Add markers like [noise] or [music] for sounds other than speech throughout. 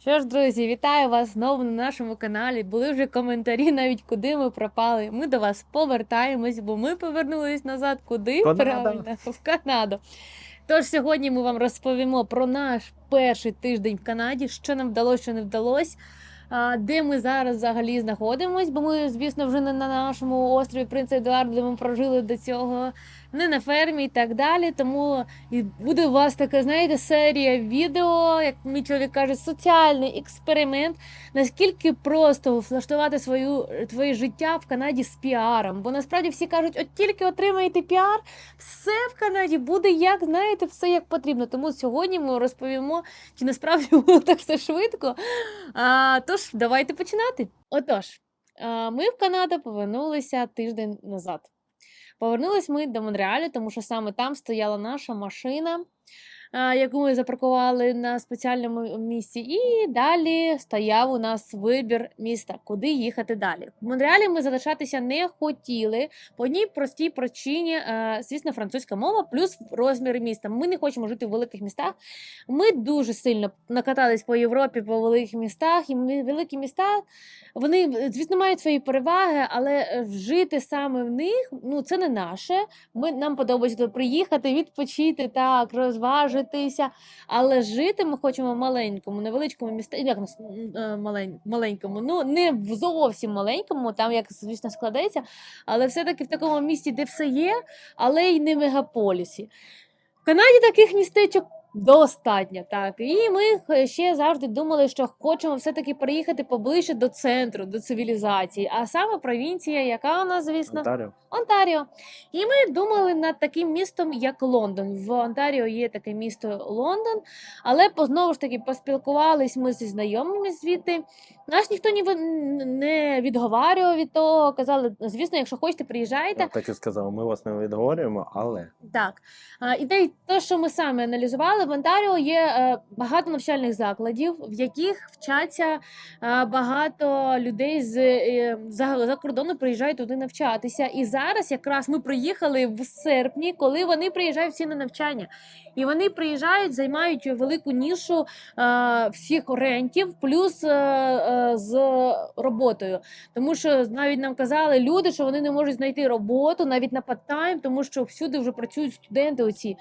Що ж, друзі, вітаю вас знову на нашому каналі. Були вже коментарі, навіть куди ми пропали. Ми до вас повертаємось, бо ми повернулись назад. Куди? Канада. Правильно, в Канаду. Тож сьогодні ми вам розповімо про наш перший тиждень в Канаді, що нам вдалося, що не вдалося. Де ми зараз взагалі знаходимось, бо ми, звісно, вже не на нашому острові Принца Едуарда, де ми прожили до цього, не на фермі і так далі. Тому і буде у вас така, знаєте, серія відео, як мій чоловік каже, соціальний експеримент. Наскільки просто влаштувати свою твоє життя в Канаді з піаром? Бо насправді всі кажуть, от тільки отримаєте піар, все в Канаді буде як знаєте, все як потрібно. Тому сьогодні ми розповімо, чи насправді було так все швидко. А, тож, давайте починати. Отож, ми в Канаду повернулися тиждень назад. Повернулись ми до Монреалю, тому що саме там стояла наша машина, яку ми запаркували на спеціальному місці. І далі стояв у нас вибір міста, куди їхати далі. В Монреалі ми залишатися не хотіли по одній простій причині, е, звісно, французька мова, плюс розміри міста. Ми не хочемо жити в великих містах. Ми дуже сильно накатались по Європі, по великих містах, і великі міста вони, звісно, мають свої переваги, але е, жити саме в них ну це не наше. Ми нам подобається приїхати, відпочити так, розважитися. Але жити ми хочемо в маленькому, невеличкому місті, як е, малень, маленькому, ну не в зовсім маленькому, там як звісно складеться, але все-таки в такому місті, де все є, але й не мегаполісі. В Канаді таких містечок достатньо, так. І ми ще завжди думали, що хочемо все-таки приїхати поближче до центру, до цивілізації, а саме провінція, яка у нас, звісно, Онтаріо. Онтаріо. І ми думали над таким містом, як Лондон. В Онтаріо є таке місто Лондон, але знову ж таки поспілкувались ми зі знайомими звідти. Нас ніхто ні не відговарював від того. Казали, звісно, якщо хочете, приїжджайте. Я так і сказав, ми вас не відговорюємо, але Так. А, І те, що ми саме аналізували, в Онтаріо є е, багато навчальних закладів, в яких вчаться е, багато людей з е, за, кордону приїжджають туди навчатися. І зараз якраз ми приїхали в серпні, коли вони приїжджають всі на навчання. І вони приїжджають, займають велику нішу всіх орентів, плюс з роботою. Тому що навіть нам казали люди, що вони не можуть знайти роботу навіть на паттайм, тому що всюди вже працюють студенти. Оці.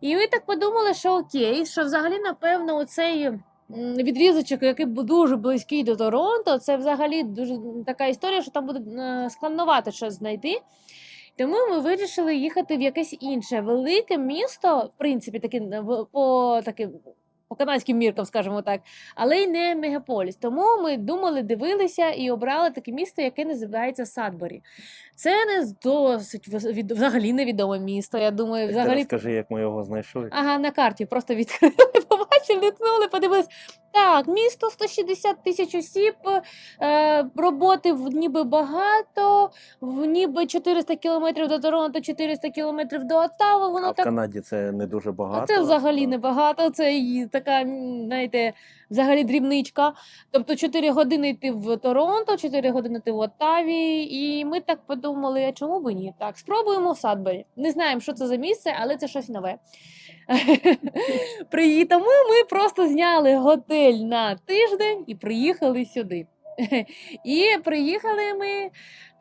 І ми так подумали, що окей, що взагалі, напевно, оцей відрізочок, який був дуже близький до Торонто, це взагалі дуже така історія, що там буде складновато щось знайти. Тому ми вирішили їхати в якесь інше велике місто, в принципі, таке по таким. По канадським міркам, скажімо так, але й не мегаполіс. Тому ми думали, дивилися і обрали таке місто, яке називається Садборі. Це не досить вз- взагалі невідоме місто. Я думаю, взагалі... взагалі скажи, як ми його знайшли. Ага, на карті просто відкрили, побачили, літнули, подивились. Так, місто 160 тисяч осіб, е, роботи в ніби багато, в ніби 400 кілометрів до Торонто, 400 кілометрів до Оттави. Воно а в так Канаді це не дуже багато. а це взагалі Так. небагато, це і така, знаєте, взагалі дрібничка. Тобто 4 години йти в Торонто, 4 години йти в Оттаві. І ми так подумали, а чому б ні? Так, спробуємо в Садбері. Не знаємо, що це за місце, але це щось нове. [laughs] Тому ми просто зняли готель на тиждень і приїхали сюди. [laughs] І приїхали ми,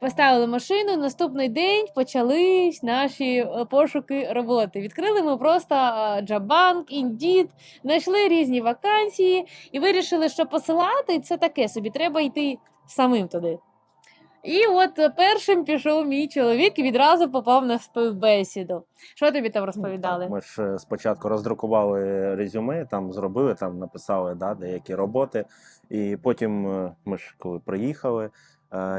поставили машину. Наступний день почались наші е, пошуки роботи. Відкрили ми просто е, Джабанк, Індід, знайшли різні вакансії і вирішили, що посилати це таке собі, треба йти самим туди. І от е, першим пішов мій чоловік і відразу попав на співбесіду. Що тобі там розповідали? Ми ж е, спочатку роздрукували резюме, там зробили, там написали да, деякі роботи. І потім е, ми ж коли приїхали,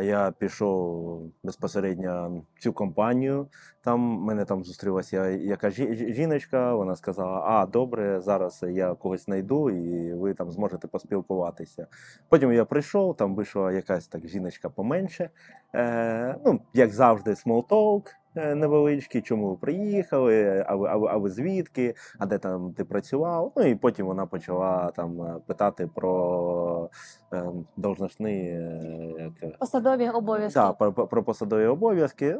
я пішов безпосередньо в цю компанію. Там мене там зустрілася яка жі- жі- жіночка. Вона сказала: А, добре, зараз я когось знайду, і ви там зможете поспілкуватися. Потім я прийшов, там вийшла якась так жіночка поменше. Е, ну, як завжди, small talk е, невеличкий, чому ви приїхали, а ви, а ви, а ви звідки, а де там ти працював. Ну і потім вона почала там е, питати про е, должностні е, як, Посадові обов'язки. Да, про, про- посадові обов'язки.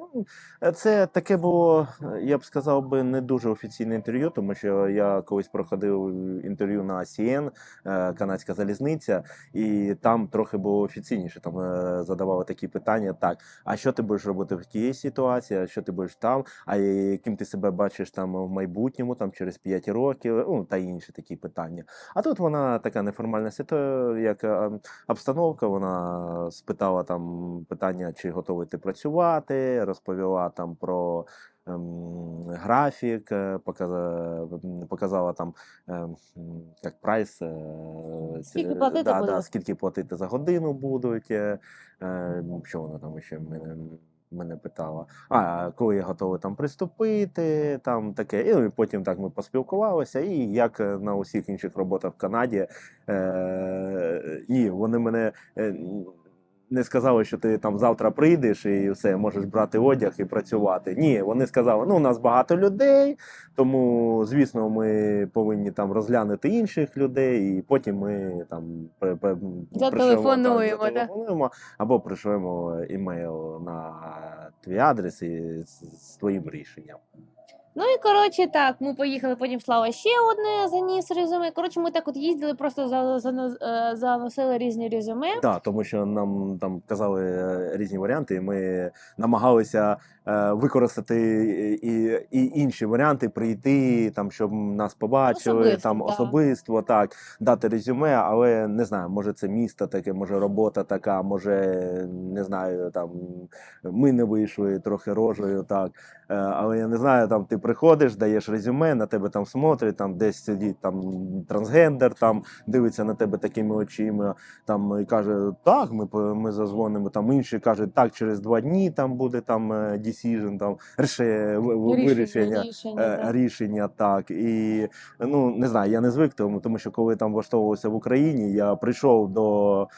Е, Це таке було, е, я б сказав би, не дуже офіційне інтерв'ю, тому що я колись проходив інтерв'ю на CN, е, канадська залізниця, і там трохи було офіційніше. Там е, задавали такі питання: так, а що ти будеш робити в тій ситуації, а що ти будеш там, а яким ти себе бачиш там в майбутньому, там через 5 років, ну та інші такі питання. А тут вона така неформальна ситуація, як обстановка. Вона спитала там питання, чи готовий ти працювати, розповіла там про. ем, Графік е, показала, показала там ем, як прайс, е, Скільки платити да, да, скільки платити за годину будуть. е, е, Що вона там ще мене, мене питала? А коли я готовий там приступити, там таке. І потім так ми поспілкувалися. І як е, на усіх інших роботах в Канаді, е, і вони мене. е, Не сказали, що ти там завтра прийдеш і все, можеш брати одяг і працювати. Ні, вони сказали, ну у нас багато людей, тому звісно, ми повинні там розглянути інших людей, і потім ми там при- при- Зателефонуємо, пришлемо, да? або пришлемо імейл на твій адрес і з, з твоїм рішенням. Ну і коротше, так, ми поїхали, потім Слава ще одне заніс резюме. Коротше, ми так от їздили, просто за, за, е, заносили різні резюме. Так, тому що нам там казали е, різні варіанти, і ми намагалися е, використати і, і інші варіанти, прийти там, щоб нас побачили, Особисто, там да. особисто, так, дати резюме, але не знаю, може це місто таке, може робота така, може не знаю, там ми не вийшли трохи рожею, так. Е, Але я не знаю, там ти приходиш, даєш резюме, на тебе там смотрять, там десь сидить там трансгендер, там дивиться на тебе такими очима, там і каже, так, ми ми зазвонимо. Там інші кажуть, так, через два дні там буде там е, decision, там в- вирішення. рішення, е, так. Рішення так і ну не знаю, я не звик тому, тому що коли там влаштовувався в Україні, я прийшов до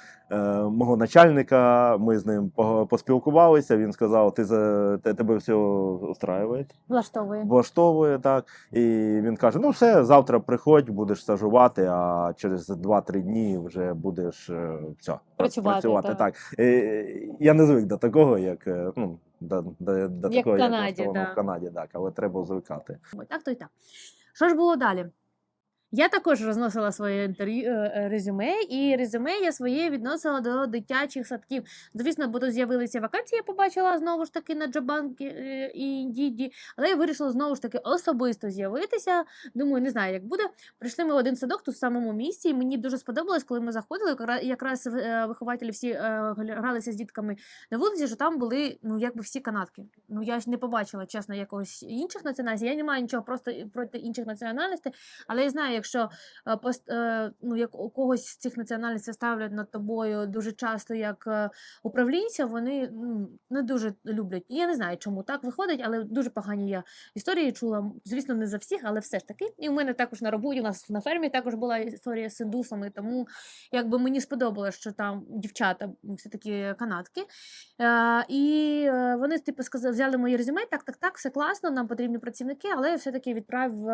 мого начальника. Ми з ним по- поспілкувалися. Він сказав: Ти за те- тебе все устраює, Влаштовує. влаштовує так. І він каже: Ну, все, завтра приходь, будеш стажувати, а через 2-3 дні вже будеш е, все, Працювати, так. так. Е, Я не звик до такого, як е, ну. До, до, до Як в Канаді, влаштовано да. в Канаді, так, але треба звикати. Так то й так. Що ж було далі? Я також розносила своє інтерв'ю е, е, резюме, і резюме я своє відносила до дитячих садків. Звісно, бо тут з'явилися вакансії, я побачила знову ж таки на Джабанки е, і Індіді, але я вирішила знову ж таки особисто з'явитися. Думаю, не знаю, як буде. Прийшли ми в один садок тут в самому місці, і мені дуже сподобалось, коли ми заходили. Якраз вихователі всі гралися з дітками на вулиці, що там були ну якби всі канадки. Ну я ж не побачила, чесно, якогось інших національностей. Я не маю нічого просто проти інших національностей, але я знаю, якщо е, е, ну, як у когось з цих національностей ставлять над тобою дуже часто як е, управлінця, вони ну, не дуже люблять. Я не знаю, чому так виходить, але дуже погані я історії чула. Звісно, не за всіх, але все ж таки. І в мене також на роботі, у нас на фермі також була історія з індусами, тому якби мені сподобалось, що там дівчата все-таки канадки. І вони типу сказали, взяли моє резюме, так, так, так, все класно, нам потрібні працівники, але я все-таки відправив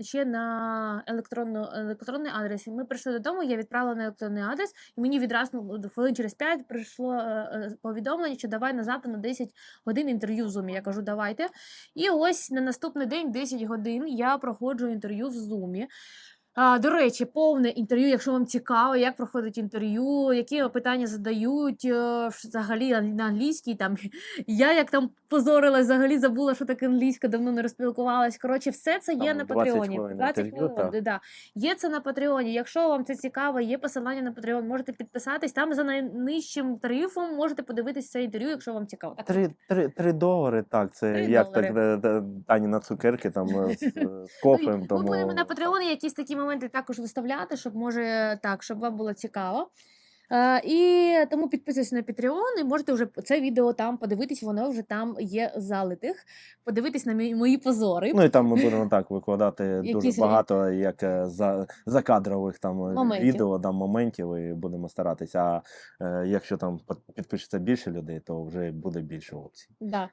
ще на електронну, електронний адрес. І ми прийшли додому, я відправила на електронний адрес, і мені відразу ну, хвилин через 5 прийшло е, е, повідомлення, що давай на завтра на 10 годин інтерв'ю в Zoom. Я кажу, давайте. І ось на наступний день, 10 годин, я проходжу інтерв'ю в Zoom. А, до речі, повне інтерв'ю, якщо вам цікаво, як проходить інтерв'ю, які питання задають е, взагалі на англійській. Там [laughs] я як там позорилась, взагалі забула, що таке англійська, давно не розпілкувалась. Коротше, все це є Там на Патреоні. 20 хвилин, да. Є це на Патреоні. Якщо вам це цікаво, є посилання на Патреон, можете підписатись. Там за найнижчим тарифом можете подивитися це інтерв'ю, якщо вам цікаво. Так, Три, три, три долари, так. Це Три як долари. так е, е, на цукерки там з, Ну, кофем. Ми будемо на Патреоні якісь такі моменти також виставляти, щоб може так, щоб вам було цікаво. Е, і тому підписуйтесь на Patreon і можете вже це відео там подивитись, воно вже там є залитих. Подивитись на мої, мої позори. Ну і там ми будемо так викладати дуже багато як е, за закадрових там е, Моментів. відео, там моментів, і будемо старатися. А е, якщо там підпишеться більше людей, то вже буде більше опцій. Да.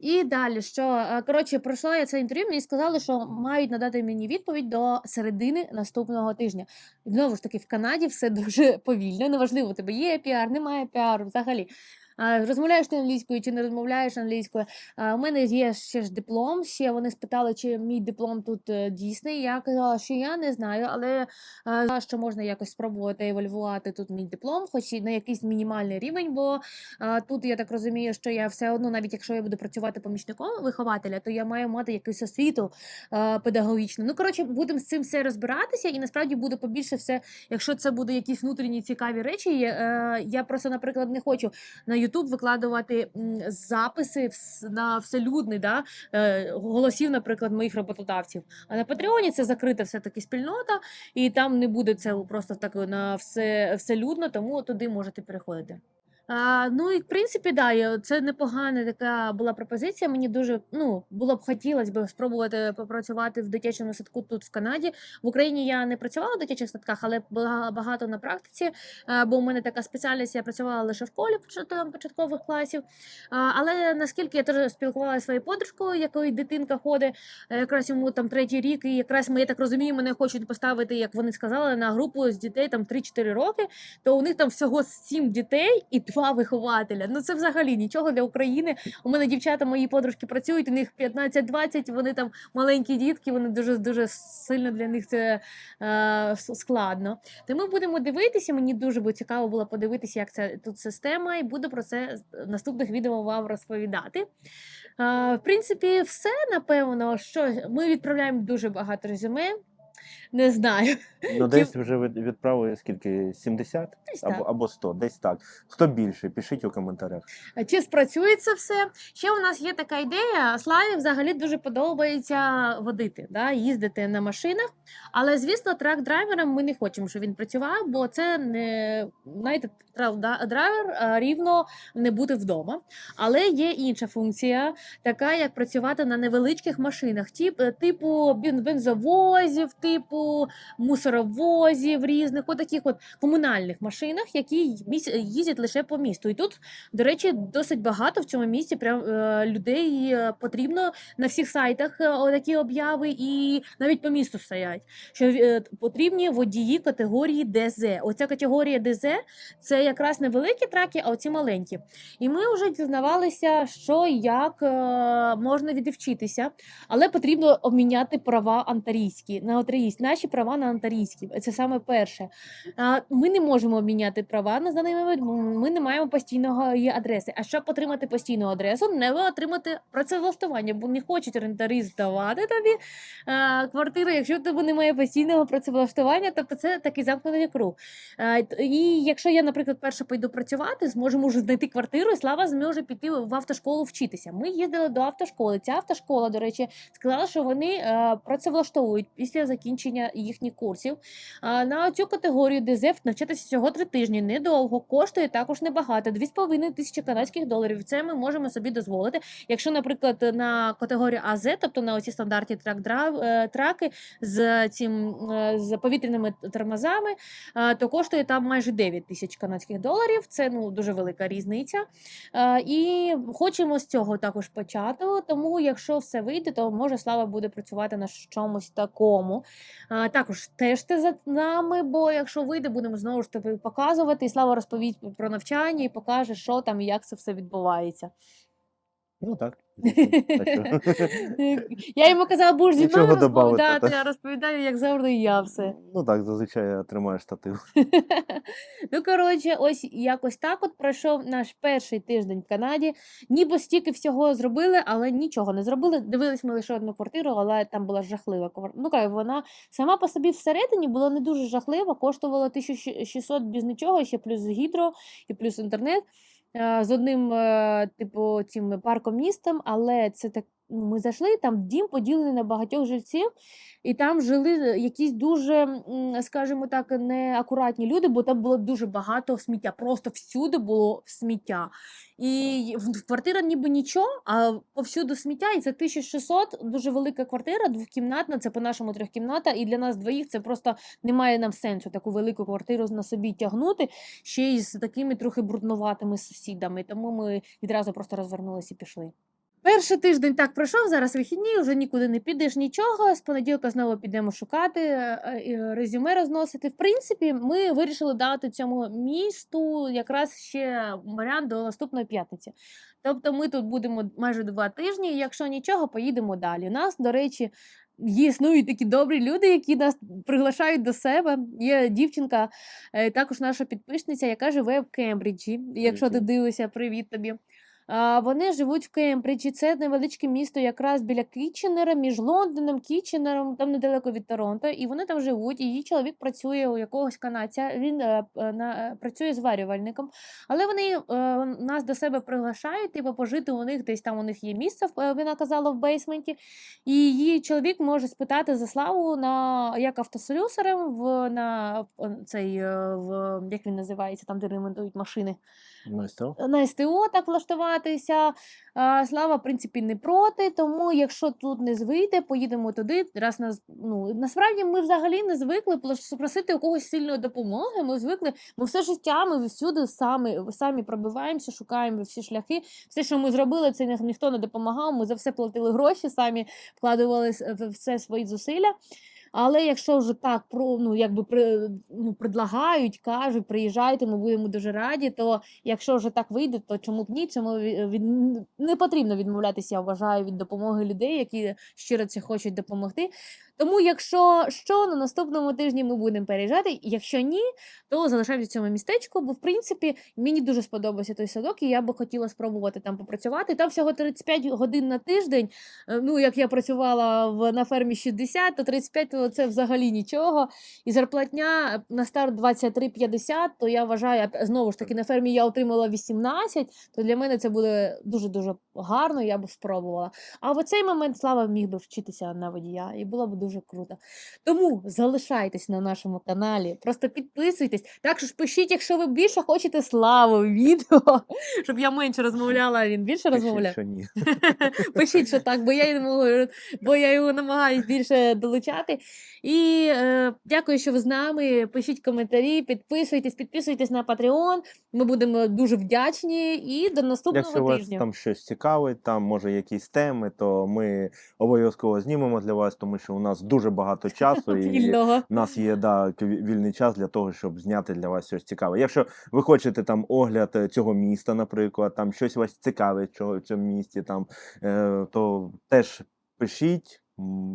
І далі, що коротше, пройшла я це інтерв'ю, мені сказали, що мають надати мені відповідь до середини наступного тижня. Знову ж таки, в Канаді все дуже повільно. Неважливо, неважливо, у тебе є піар, немає піару взагалі. Розмовляєш ти англійською чи не розмовляєш англійською? У мене є ще ж диплом. Ще вони спитали, чи мій диплом тут е, дійсний. Я казала, що я не знаю, але що можна якось спробувати евалювати тут мій диплом, хоч і на якийсь мінімальний рівень, бо тут я так розумію, що я все одно, навіть якщо я буду працювати помічником вихователя, то я маю мати якусь освіту педагогічну. Ну коротше, будемо з цим все розбиратися, і насправді буде побільше все, якщо це буде якісь внутрішні цікаві речі. е, Я просто, наприклад, не хочу на YouTube викладувати записи на вселюдний, да, е, голосів, наприклад, моїх роботодавців. А на Патреоні це закрита все-таки спільнота, і там не буде це просто так на все вселюдно, тому туди можете переходити. А, ну і в принципі, да, це непогана така була пропозиція. Мені дуже ну було б хотілося б спробувати попрацювати в дитячому садку тут в Канаді. В Україні я не працювала в дитячих садках, але була багато на практиці. а, Бо у мене така спеціальність, я працювала лише в школі поч- там, початкових класів. А, Але наскільки я теж спілкувалася своєю подружкою, якої дитинка ходить, якраз йому там третій рік, і якраз ми, я так розумію, мене хочуть поставити, як вони сказали, на групу з дітей там 3-4 роки, то у них там всього 7 дітей і два вихователя. Ну це взагалі нічого для України. У мене дівчата, мої подружки працюють, у них 15-20, вони там маленькі дітки, вони дуже дуже сильно для них це е, складно. То ми будемо дивитися. Мені дуже буде цікаво було подивитися, як це тут система, і буду про це в наступних відео вам розповідати. Е, в принципі, все напевно, що ми відправляємо дуже багато резюме. Не знаю. Ну, десь вже відправили скільки? 70 Десь так. або, або 100, десь так. Хто більше? Пишіть у коментарях. Чи спрацює це все? Ще у нас є така ідея. Славі взагалі дуже подобається водити, да, їздити на машинах. Але звісно, трак-драйвером ми не хочемо, щоб він працював, бо це не знаєте, трак-драйвер рівно не бути вдома. Але є інша функція, така як працювати на невеличких машинах, тип, типу бензовозів, типу мусоровозів різних, отаких от комунальних машинах, які їздять лише по місту. І тут до речі, досить багато в цьому місці прям е, людей е, потрібно на всіх сайтах е, такі обяви, і навіть по місту стоять. Що потрібні водії категорії ДЗ. Оця категорія ДЗ це якраз не великі траки, а оці маленькі. І ми вже дізнавалися, що як можна відвчитися, але потрібно обміняти права антарійські на отарійські. Наші права на антарійські. Це саме перше. Ми не можемо обміняти права на даний момент. Ми не маємо постійного адреси. А щоб отримати постійну адресу, треба отримати працевлаштування, бо не хочуть орендарі здавати тобі квартиру, якщо в тебе немає постійного працевлаштування. Тобто це такий замкнений круг. І якщо я, наприклад, перше пойду працювати, зможемо вже знайти квартиру, і слава зможе піти в автошколу вчитися. Ми їздили до автошколи. Ця автошкола, до речі, сказала, що вони е, працевлаштовують після закінчення їхніх курсів. На цю категорію ДЗФ навчатися всього три тижні. Недовго коштує також небагато 2,5 тисячі канадських доларів. Це ми можемо собі дозволити. Якщо, наприклад, на категорію АЗ, тобто на оці стандартні трак траки з цим е, з повітряними тормозами, е, то коштує там майже 9 тисяч канадських доларів. Це ну дуже велика різниця. Е, І хочемо з цього також почати. Тому, якщо все вийде, то може слава буде працювати на чомусь такому. Також стежте за нами, бо якщо вийде, будемо знову ж тобі показувати. І слава розповість про навчання і покаже, що там і як це все відбувається. Ну так. [laughs] Я йому казала, будеш зі мною розповідати, а розповідаю, як завжди, і я все. Ну так, зазвичай я тримаю штатив. [laughs] ну, коротше, ось якось так от пройшов наш перший тиждень в Канаді. Ніби стільки всього зробили, але нічого не зробили. Дивились ми лише одну квартиру, але там була жахлива квартира. Ну, кажу, вона сама по собі всередині була не дуже жахлива, коштувала 1600 без нічого, ще плюс гідро і плюс інтернет. Е, З одним, е, типу, цим парком містом, але це так. Ми зайшли, там дім поділений на багатьох жильців, і там жили якісь дуже, скажімо так, неакуратні люди, бо там було дуже багато сміття. Просто всюди було сміття. І квартира ніби нічого, а повсюду сміття, і це 1600, дуже велика квартира, двокімнатна, це по-нашому трьохкімната, і для нас двоїх це просто немає нам сенсу таку велику квартиру на собі тягнути, ще й з такими трохи брудноватими сусідами. Тому ми відразу просто розвернулися і пішли. Перший тиждень так пройшов, зараз вихідні, вже нікуди не підеш нічого. З понеділка знову підемо шукати, е, резюме розносити. В принципі, ми вирішили дати цьому місту якраз ще варіант до наступної п'ятниці. Тобто ми тут будемо майже два тижні. Якщо нічого, поїдемо далі. У нас, до речі, є існують такі добрі люди, які нас приглашають до себе. Є дівчинка, е, також наша підписниця, яка живе в Кембриджі. Якщо ти дивишся, привіт тобі. Вони живуть в Кембриджі. Це невеличке місто, якраз біля Кітченера, між Лондоном, Кітченером, там недалеко від Торонто. І вони там живуть. Її чоловік працює у якогось канадця. Він е, п- на, е, працює зварювальником. Але вони е, нас до себе приглашають, типу, пожити у них десь там у них є місце, е, вона казала в бейсменті. І її чоловік може спитати за славу на як автослюсарем в на цей е, в як він називається, там де ремонтують машини На СТО так влаштуватися. Слава, в принципі, не проти. Тому, якщо тут не звийде, поїдемо туди. Раз нас ну насправді ми взагалі не звикли просити у когось сильної допомоги. Ми звикли, ми все життя, ми всюди самі, самі пробиваємося, шукаємо всі шляхи. Все, що ми зробили, це ні- ніхто не допомагав. Ми за все платили гроші, самі вкладували в все свої зусилля. Але якщо вже так про ну якби при, ну, предлагають, кажуть, приїжджайте, ми будемо дуже раді, то якщо вже так вийде, то чому б ні? Чому ві- від, не потрібно відмовлятися, я вважаю, від допомоги людей, які щиро це хочуть допомогти. Тому, якщо що, на наступному тижні ми будемо переїжджати. Якщо ні, то залишаємося в цьому містечку, бо в принципі мені дуже сподобався той садок, і я би хотіла спробувати там попрацювати. Там всього 35 годин на тиждень. Е, Ну, як я працювала в, на фермі 60, то 35 то це взагалі нічого. І зарплатня на старт 23,50, то я вважаю, знову ж таки, на фермі я отримала 18, то для мене це буде дуже-дуже гарно, я б спробувала. А в цей момент Слава міг би вчитися на водія, і було б дуже круто. Тому залишайтесь на нашому каналі, просто підписуйтесь. Також пишіть, якщо ви більше хочете славу відео, [laughs] щоб я менше розмовляла, а він більше розмовляв. Що ні. [laughs] Пишіть, що так, бо я йому, бо я його намагаюсь більше долучати. І е, дякую, що ви з нами. Пишіть коментарі, підписуйтесь, підписуйтесь на Patreon. Ми будемо дуже вдячні. І до наступного Якщо вас там щось цікавить, там може якісь теми, то ми обов'язково знімемо для вас, тому що у нас дуже багато часу [laughs] і у нас є да, вільний час для того, щоб зняти для вас щось цікаве. Якщо ви хочете там огляд е, цього міста, наприклад, там щось вас цікавить чого- в цьому місті, там, е, то теж пишіть,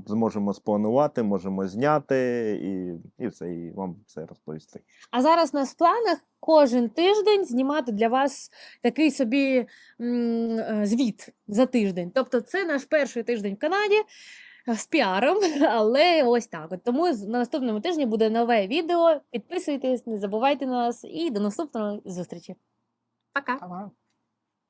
зможемо спланувати, можемо зняти і, і все, і вам все розповісти. А зараз у нас в планах кожен тиждень знімати для вас такий собі м, е, звіт за тиждень. Тобто, це наш перший тиждень в Канаді. е, З піаром, [laughs] але ось так. От тому на наступному тижні буде нове відео. Підписуйтесь, не забувайте нас і до наступної зустрічі. Пока! Ага.